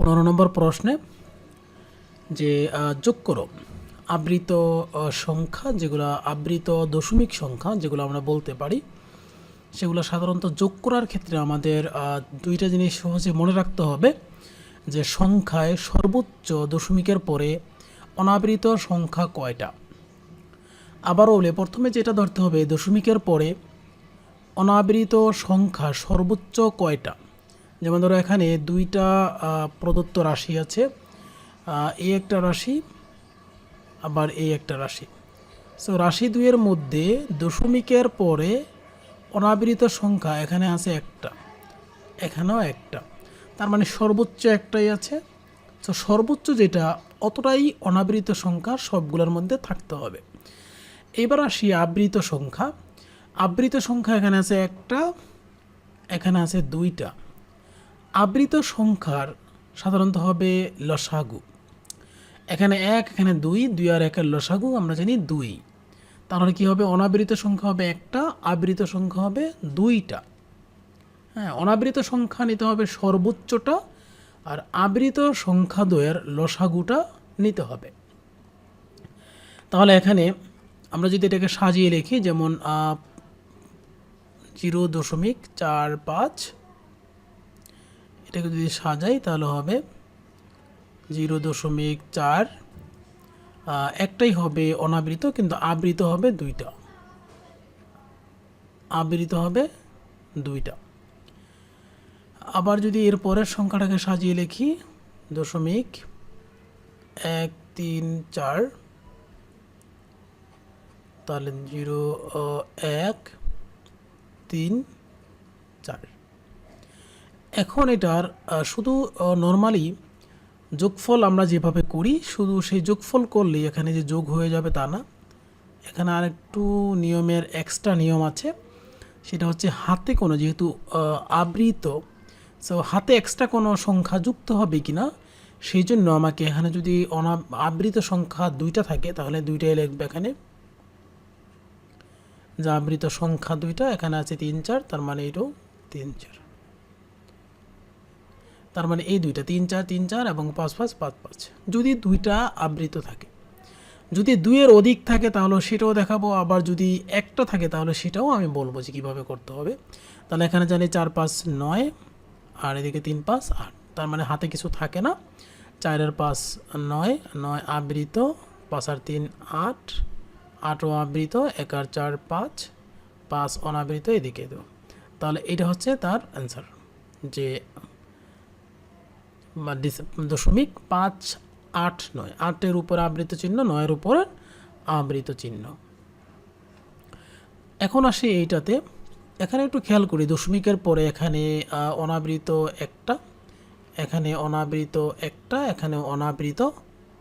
পনেরো নম্বর প্রশ্নে যে যোগ করো। আবৃত সংখ্যা যেগুলো, আবৃত দশমিক সংখ্যা যেগুলো আমরা বলতে পারি, সেগুলো সাধারণত যোগ করার ক্ষেত্রে আমাদের দুইটা জিনিস সহজে মনে রাখতে হবে। যে, সংখ্যায় সর্বোচ্চ দশমিকের পরে অনাবৃত সংখ্যা কয়টা? আবারও বলে, প্রথমে যেটা ধরতে হবে, দশমিকের পরে অনাবৃত সংখ্যা সর্বোচ্চ কয়টা? যেমন ধরো এখানে দুইটা প্রদত্ত রাশি আছে। এই একটা রাশি, আবার এই একটা রাশি। সো রাশি দুইয়ের মধ্যে দশমিকের পরে অনাবৃত সংখ্যা এখানে আছে একটা, এখানেও একটা। তার মানে সর্বোচ্চ একটাই আছে। তো সর্বোচ্চ যেটা, অতটাই অনাবৃত সংখ্যা সবগুলোর মধ্যে থাকতে হবে। এবার আসি আবৃত সংখ্যা। আবৃত সংখ্যা এখানে আছে একটা, এখানে আছে দুইটা। আবৃত সংখ্যার সাধারণত হবে লসাগু। এখানে এক, এখানে দুই দুই আর একের লসাগু আমরা জানি দুই। তাহলে কি হবে? অনাবৃত সংখ্যা হবে একটা, আবৃত সংখ্যা হবে দুইটা। হ্যাঁ অনাবৃত সংখ্যা নিতে হবে সর্বোচ্চটা আর আবৃত সংখ্যা দ্বয়ের লসাগুটা নিতে হবে। তাহলে এখানে আমরা যদি এটাকে সাজিয়ে লিখি, যেমন জিরো দশমিক চার পাঁচ এটাকে যদি সাজাই তাহলে হবে জিরো দশমিক চার একটাই হবে অনাবৃত কিন্তু আবৃত হবে দুইটা। আবৃত হবে দুইটা। আবার যদি এর পরের সংখ্যাটাকে সাজিয়ে লিখি, দশমিক এক তিন চার, তাহলে জিরো এক তিন চার। এখন এটার শুধু নর্মালি যোগফল আমরা যেভাবে করি, শুধু সেই যোগফল করলেই এখানে যে যোগ হয়ে যাবে তা না। এখানে আর একটু নিয়মের এক্সট্রা নিয়ম আছে। সেটা হচ্ছে হাতে কোনো, যেহেতু আবৃত সো হাতে এক্সট্রা কোনো সংখ্যা যুক্ত হবে কি না সেই জন্য আমাকে এখানে যদি অনা, আবৃত সংখ্যা দুইটা থাকে, তাহলে দুইটাই লিখবে এখানে। যা আবৃত সংখ্যা দুইটা, এখানে আছে তিন চার, তার মানে এটাও তিন চার। তার মানে এই দুইটা, তিন চার তিন চার এবং পাঁচ পাঁচ পাঁচ পাঁচ। যদি দুইটা আবৃত থাকে, যদি দুইয়ের অধিক থাকে তাহলে সেটাও দেখাবো, আবার যদি একটা থাকে তাহলে সেটাও আমি বলব যে কীভাবে করতে হবে। তাহলে এখানে জানি চার পাঁচ নয়, আর এদিকে তিন পাঁচ আট। তার মানে হাতে কিছু থাকে না। চারের পাঁচ নয় নয় আবৃত, পাঁচ আর তিন আট, আটও আবৃত, এক আর চার পাঁচ পাঁচ অনাবৃত এদিকে। দেবো তাহলে এটা হচ্ছে তার অ্যান্সার যে দশমিক পাঁচ আট নয়। আটের উপর আবৃত চিহ্ন, নয়ের উপর আবৃত চিহ্ন। এখন আসি এইটাতে। এখানে একটু খেয়াল করি, দশমিকের পরে এখানে অনাবৃত একটা, এখানে অনাবৃত একটা, এখানে অনাবৃত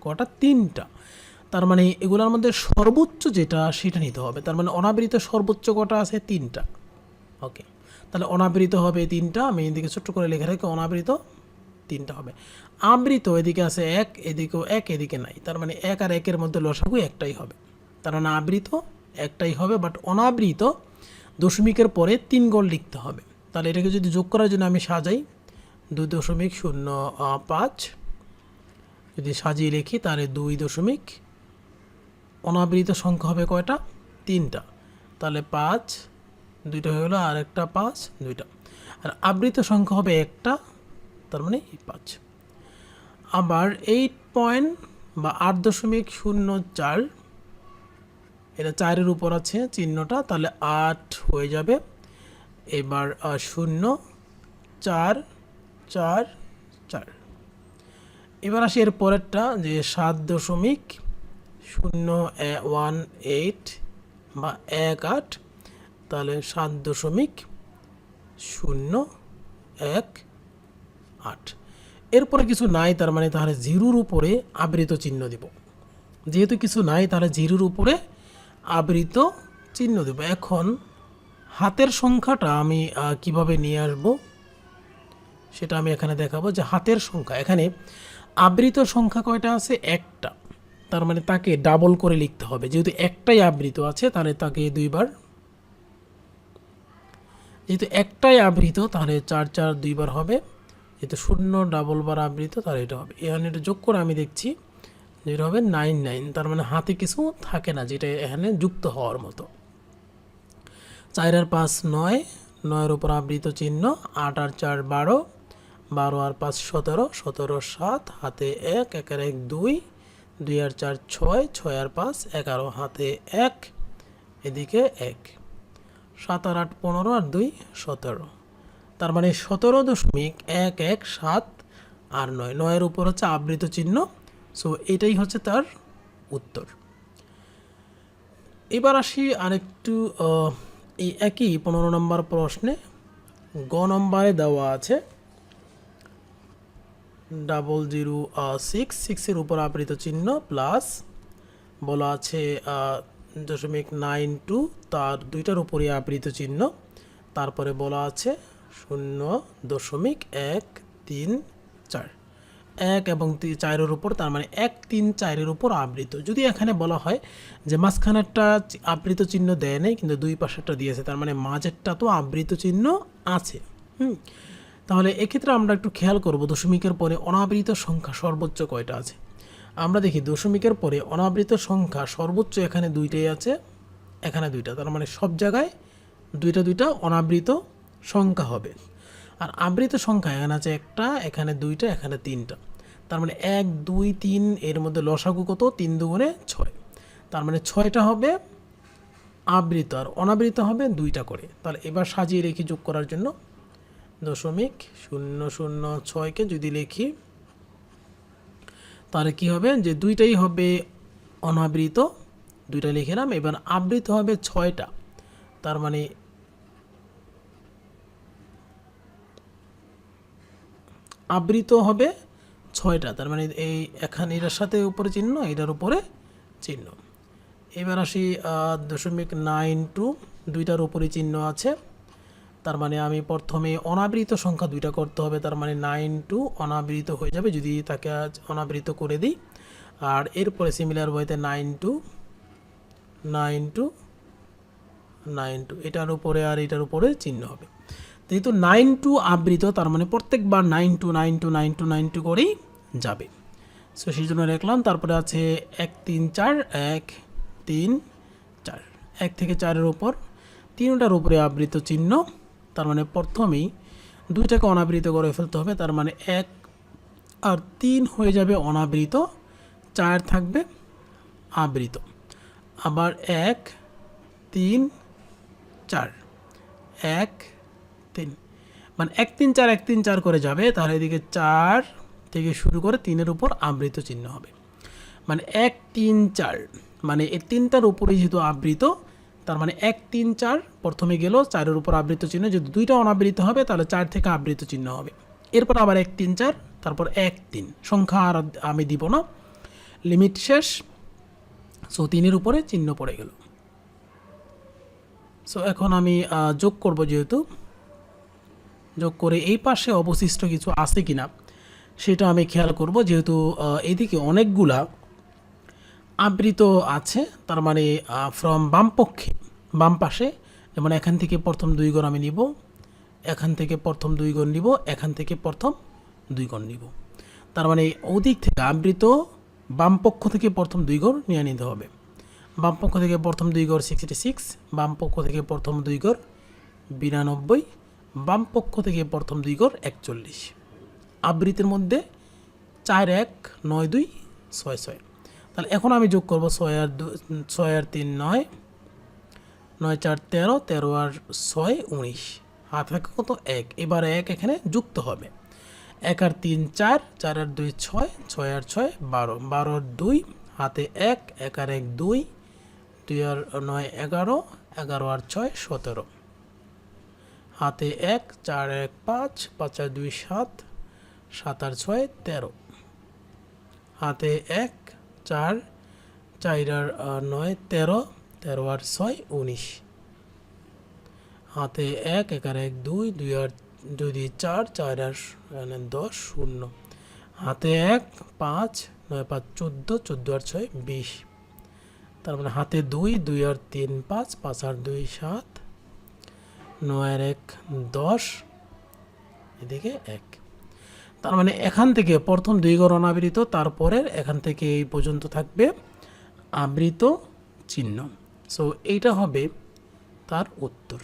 কটা, তিনটা। তার মানে এগুলোর মধ্যে সর্বোচ্চ যেটা, সেটা নিতে হবে। তার মানে অনাবৃত সর্বোচ্চ কটা আছে? তিনটা। ওকে। তাহলে অনাবৃত হবে তিনটা। আমি এদিকে ছোট্ট করে লেখা রাখি, অনাবৃত তিনটা হবে। আবৃত এদিকে আছে এক, এদিকেও এক, এদিকে নাই। তার মানে এক আর একের মধ্যে লসাগু একটাই হবে। তার মানে আবৃত একটাই হবে বাট অনাবৃত দশমিকের পরে তিন গোল লিখতে হবে। তাহলে এটাকে যদি যোগ করার জন্য আমি সাজাই, দুই দশমিক শূন্য পাঁচ। যদি সাজিয়ে লিখি, তাহলে দুই দশমিক, অনাবৃত সংখ্যা হবে কয়টা? তিনটা। তাহলে পাঁচ, দুইটা হয়ে গেলো আর একটা পাঁচ, দুইটা। আর আবৃত সংখ্যা হবে একটা তার মানে পাঁচ। আবার এইট পয়েন্ট বা আট দশমিক শূন্য চার, এটা চারের উপর আছে চিহ্নটা, তাহলে আট হয়ে যাবে। এবার শূন্য, চার চার চার। এবার আসি এর পরেরটা, যে সাত দশমিক শূন্য ওয়ান, এইট বা এক, আট, তাহলে সাত দশমিক শূন্য, এক আট। এরপরে কিছু নাই, তার মানে তাহলে জিরোর উপরে আবৃত চিহ্ন দিব। যেহেতু কিছু নাই, তাহলে জিরোর উপরে আবৃত চিহ্ন দেব। এখন হাতের সংখ্যাটা আমি কীভাবে নিয়ে আসব? সেটা আমি এখানে দেখাবো যে হাতের সংখ্যা। এখানে আবৃত সংখ্যা কয়টা আছে? একটা। তার মানে তাকে ডাবল করে লিখতে হবে। যেহেতু একটাই আবৃত আছে, তাহলে তাকে দুইবার, যেহেতু একটাই আবৃত, তাহলে চার চার, দুইবার হবে। যেহেতু শূন্য ডাবল বার আবৃত তার এটা হবে। এখানে এটা যোগ করে আমি দেখছি যে এটা হবে নাইন নাইন তার মানে হাতে কিছু থাকে না, যেটা এখানে যুক্ত হওয়ার মতো। চার আর পাঁচ নয়, নয়ের উপর আবৃত চিহ্ন, আট আর চার বারো বারো আর পাঁচ সতেরো সতেরো সাত, হাতে এক একের এক দুই দুই আর চার ছয় ছয় আর পাঁচ, এগারো, হাতে এক, এদিকে এক। সাত আর আট পনেরো আর দুই সতেরো। তার মানে সতেরো দশমিক এক এক সাত আর নয়। নয়ের উপর হচ্ছে আবৃত চিহ্ন। সো এটাই হচ্ছে তার উত্তর। এবার আসি আরেকটু এই একই পনেরো নম্বর প্রশ্নে। গ নম্বরে দেওয়া আছে, ডাবল জিরো সিক্স সিক্সের উপর আবৃত চিহ্ন প্লাস বলা আছে দশমিক নাইন টু তার দুইটার উপরে আবৃত চিহ্ন। তারপরে বলা আছে শূন্য দশমিক এক তিন চার। এক এবং চারের উপর, তার মানে এক তিন চারের উপর আবৃত। যদি এখানে বলা হয় যে মাঝখানেরটা আবৃত চিহ্ন দেয় নেই, কিন্তু দুই পাশেরটা দিয়েছে, তার মানে মাঝেরটা তো আবৃত চিহ্ন আছে। হুম? তাহলে এক্ষেত্রে আমরা একটু খেয়াল করব দশমিকের পরে অনাবৃত সংখ্যা সর্বোচ্চ কয়টা আছে। আমরা দেখি দশমিকের পরে অনাবৃত সংখ্যা সর্বোচ্চ এখানে দুইটাই আছে, এখানে দুইটা। তার মানে সব জায়গায় দুইটা দুইটা অনাবৃত সংখ্যা হবে। আর আবৃত সংখ্যা এখানে আছে একটা, এখানে দুইটা, এখানে তিনটা। তার মানে এক, দুই, তিন, এর মধ্যে লসাগু কত? তিন দুগুণে ছয়। তার মানে ছয়টা হবে আবৃত, আর অনাবৃত হবে দুইটা করে। তাহলে এবার সাজিয়ে রেখে যোগ করার জন্য দশমিক শূন্য শূন্য ছয়কে যদি লিখি, তাহলে কি হবে? যে দুইটাই হবে অনাবৃত, দুইটা লিখে নাম এবার আবৃত হবে ছয়টা। তার মানে আবৃত হবে ছয়টা। তার মানে এই এখানে এটার সাথে উপরে চিহ্ন, এটার উপরে চিহ্ন। এবার আসি দশমিক নাইন টু, দুইটার উপরে চিহ্ন আছে। তার মানে আমি প্রথমে অনাবৃত সংখ্যা দুইটা করতে হবে, তার মানে নাইন টু অনাবৃত হয়ে যাবে যদি তাকে আজ অনাবৃত করে দিই। আর এরপরে সিমিলার বইতে nine two nine two nine two, এটার উপরে আর এটার উপরে চিহ্ন হবে। যেহেতু নাইন টু আবৃত, তার মানে প্রত্যেকবার nine two nine two nine two nine two করেই যাবে। সো সেই জন্য রাখলাম তারপরে আছে এক, তিন, চার, এক, তিন, চার। এক থেকে চারের উপর, তিনটার উপরে আবৃত চিহ্ন, তার মানে প্রথমেই দুইটাকে অনাবৃত করে ফেলতে হবে, তার মানে এক আর তিন হয়ে যাবে অনাবৃত, চার থাকবে আবৃত। আবার এক, তিন, চার। এক মানে এক তিন চার, এক তিন চার করে যাবে, তাহলে এদিকে চার থেকে শুরু করে তিনের উপর আবৃত চিহ্ন হবে। মানে এক তিন চার মানে এই তিনটার উপরে যেহেতু আবৃত, তার মানে এক তিন চার প্রথমে গেল, চারের উপর আবৃত চিহ্ন, যদি দুইটা অনাবৃত হবে, তাহলে চার থেকে আবৃত চিহ্ন হবে। এরপর আবার এক তিন চার, তারপর এক তিন, সংখ্যা আর আমি দিব না, লিমিট শেষ সো তিনের উপরে চিহ্ন পড়ে গেল। সো এখন আমি যোগ করব যেহেতু যোগ করে এই পাশে অবশিষ্ট কিছু আছে কিনা, সেটা আমি খেয়াল করব। যেহেতু এদিকে অনেকগুলা আবৃত আছে, তার মানে ফ্রম বাম পক্ষে, বাম পাশে, যেমন এখান থেকে প্রথম দুই গণ আমি নিব, এখান থেকে প্রথম দুই গণ নিব, এখান থেকে প্রথম দুই গণ নিব। তার মানে ওদিক থেকে আবৃত বাম পক্ষ থেকে প্রথম দুই গড় নিয়ে নিতে হবে। বাম পক্ষ থেকে প্রথম দুই গড় সিক্সটি সিক্স বাম পক্ষ থেকে প্রথম দুই গড় বিরানব্বই বাম পক্ষ থেকে প্রথম দুই গড় একচল্লিশ। আবৃতের মধ্যে চার এক, নয় দুই, ছয় ছয়। তাহলে এখন আমি যোগ করব ছয় আর দু, ছয় আর তিন নয় নয় চার তেরো তেরো আর ছয় উনিশ। হাত থাকে কত? এক। এবার এক এখানে যুক্ত হবে। এক আর তিন চার চার আর দুই ছয় ছয় আর ছয় বারো। বারো আর দুই, হাতে এক এক আর এক দুই দুই আর নয় এগারো এগারো আর ছয় সতেরো। হাতে এক, চার এক পাঁচ পাঁচ আর দুই সাত সাত আর ছয় তেরো। হাতে এক, চার চার আর নয় তেরো তেরো আর ছয় উনিশ। হাতে এক এক আর এক দুই দুই আর, দুই চার চার আর দশ, শূন্য। হাতে এক, পাঁচ, নয় পাঁচ চোদ্দ চোদ্দ আর ছয় বিশ। তার মানে হাতে দুই দুই আর তিন পাঁচ পাঁচ আর দুই সাত নয় এক, দশ, এদিকে এক। তার মানে এখান থেকে প্রথম দুই ঘর অনাবৃত, তারপরের এখান থেকে এই পর্যন্ত থাকবে আবৃত চিহ্ন। সো এইটা হবে তার উত্তর।